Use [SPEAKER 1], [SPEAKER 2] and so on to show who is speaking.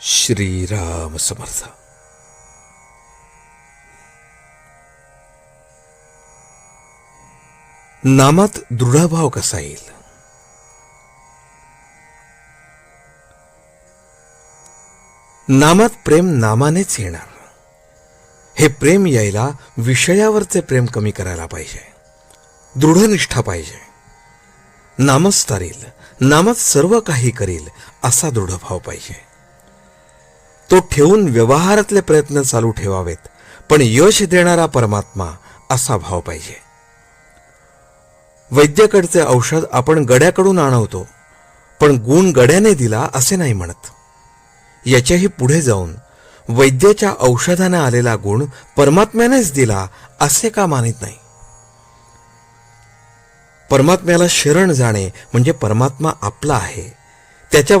[SPEAKER 1] श्रीराम समर्थ. नामात दृढभाव कसा येईल? नामात प्रेम नामानेच येणार. हे प्रेम यायला विषयावरचे प्रेम कमी करायला पाहिजे. दृढनिष्ठा पाहिजे. नामच तारील सर्व काही करील असा दृढभाव पाहिजे. तो ठेवून व्यवहारातले प्रयत्न चालू ठेवावेत. पण यश देणारा परमात्मा असा भाव पाहिजे. वैद्यकडचे औषध आपण गड्याकडून आणवतो पण गुण गड्याने दिला असे नाही म्हणत. याच्याही पुढे जाऊन वैद्याच्या औषधाने आलेला गुण परमात्म्यानेच दिला असे का मानित नाही? परमात्म्याला शरण जाणे म्हणजे परमात्मा आपला आहे त्याच्या